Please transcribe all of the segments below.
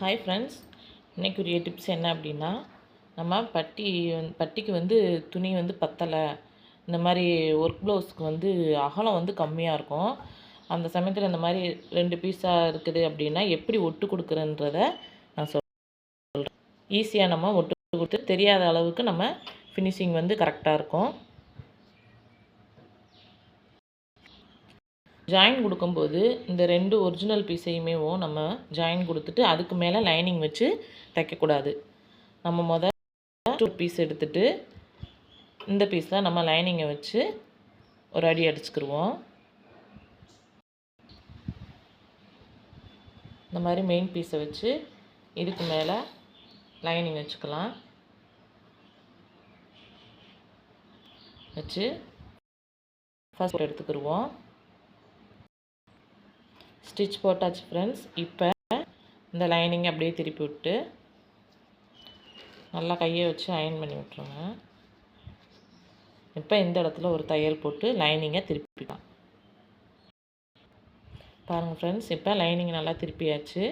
Hi friends இன்றைக்குரிய tips என்ன அப்படின்னா நம்ம பட்டி வந்து பட்டிக்கு வந்து துணி வந்து பத்தலை. இந்த மாதிரி ஒர்க் ப்ளவுஸ்க்கு வந்து அகலம் வந்து கம்மியாக இருக்கும். அந்த சமயத்தில் இந்த மாதிரி ரெண்டு பீஸாக இருக்குது அப்படின்னா எப்படி ஒட்டு கொடுக்குறன்றத நான் சொல்கிறேன் ஈஸியாக நம்ம ஒட்டு கொடுத்து தெரியாத அளவுக்கு நம்ம ஃபினிஷிங் வந்து கரெக்டாக இருக்கும். ஜாயின் கொடுக்கும்போது இந்த ரெண்டு ஒரிஜினல் பீஸையுமே நம்ம ஜாயின் கொடுத்துட்டு அதுக்கு மேலே லைனிங் வச்சு தைக்கக்கூடாது. நம்ம முதல் டூ பீஸ் எடுத்துகிட்டு இந்த பீஸில் நம்ம லைனிங்கை வச்சு ஒரு அடி அடிச்சுக்கிடுவோம் இந்த மாதிரி மெயின் பீஸை வச்சு இதுக்கு மேலே லைனிங் வச்சுக்கலாம். வச்சு ஃபஸ்ட் எடுத்துக்கிடுவோம் ஸ்டிச் போட்டாச்சு ஃப்ரெண்ட்ஸ் இப்போ இந்த லைனிங் அப்படியே திருப்பி விட்டு நல்லா கையை வச்சு அயன் பண்ணி விட்ருங்க இப்போ இந்த இடத்துல ஒரு தையல் போட்டு லைனிங்கை திருப்பிக்கலாம். பாருங்கள் ஃப்ரெண்ட்ஸ் இப்போ லைனிங் நல்லா திருப்பியாச்சு.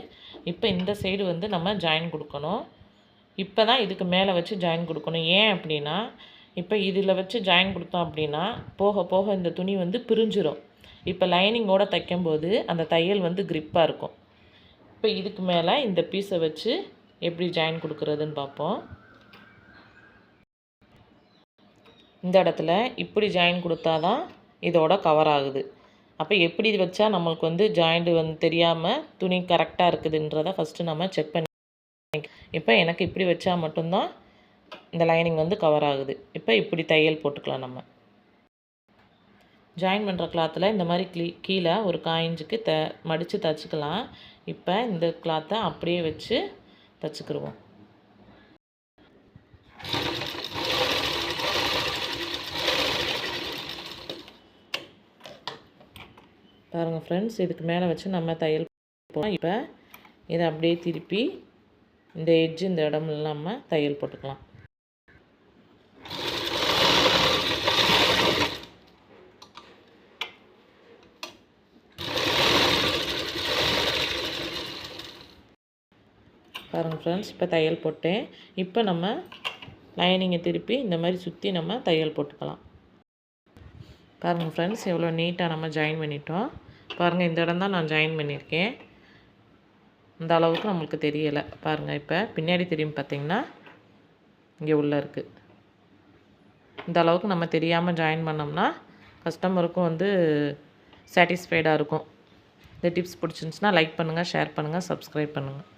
இப்போ இந்த சைடு வந்து நம்ம ஜாயின் கொடுக்கணும். இப்போ தான் இதுக்கு மேலே வச்சு ஜாயின் கொடுக்கணும். ஏன் அப்படின்னா இப்போ இதில் வச்சு ஜாயின் கொடுத்தோம் அப்படின்னா போக போக இந்த துணி வந்து பிரிஞ்சிடும் இப்போ லைனிங்கோடு தைக்கும்போது அந்த தையல் வந்து க்ரிப்பாக இருக்கும். இப்போ இதுக்கு மேலே இந்த பீஸை வச்சு எப்படி ஜாயின் கொடுக்குறதுன்னு பார்ப்போம். இந்த இடத்துல இப்படி ஜாயின் கொடுத்தா தான் இதோட கவர் ஆகுது. அப்போ எப்படி இது வச்சா நம்மளுக்கு வந்து ஜாயிண்ட் வந்து தெரியாமல் துணி கரெக்டாக இருக்குதுன்றதை ஃபஸ்ட்டு நம்ம செக் பண்ணி இப்போ எனக்கு இப்படி வச்சா மட்டும்தான் இந்த லைனிங் வந்து கவர் ஆகுது. இப்போ இப்படி தையல் போட்டுக்கலாம் நம்ம. ஜாயின் பண்ணுற கிளாத்தில் இந்த மாதிரி க்ளீ கீழே ஒரு காயின்ஸுக்கு த மடித்து தைச்சிக்கலாம். இப்போ இந்த கிளாத்தை அப்படியே வச்சு தைச்சிக்கிடுவோம் பாருங்கள் ஃப்ரெண்ட்ஸ் இதுக்கு மேலே வச்சு நம்ம தையல் போகலாம் இப்போ இதை அப்படியே திருப்பி இந்த எட்ஜு இந்த இடம் நம்ம தையல் போட்டுக்கலாம். பாருங்கள் ஃப்ரெண்ட்ஸ் இப்போ தையல் போட்டேன். இப்போ நம்ம லைனிங்கை திருப்பி இந்த மாதிரி சுற்றி நம்ம தையல் போட்டுக்கலாம். பாருங்கள் ஃப்ரெண்ட்ஸ் எவ்வளோ நீட்டாக நம்ம ஜாயின் பண்ணிட்டோம். பாருங்கள் இந்த இடம் தான் நான் ஜாயின் பண்ணியிருக்கேன். இந்த அளவுக்கு நம்மளுக்கு தெரியலை. பாருங்கள் இப்போ பின்னாடி திரும்பி பார்த்திங்கன்னா இங்கே உள்ளே இருக்குது இந்த அளவுக்கு நம்ம தெரியாமல் ஜாயின் பண்ணோம்னா கஸ்டமருக்கும் வந்து சாட்டிஸ்ஃபைடாக இருக்கும். இந்த டிப்ஸ் பிடிச்சிருந்துச்சின்னா லைக் பண்ணுங்கள் ஷேர் பண்ணுங்கள் சப்ஸ்கிரைப் பண்ணுங்கள்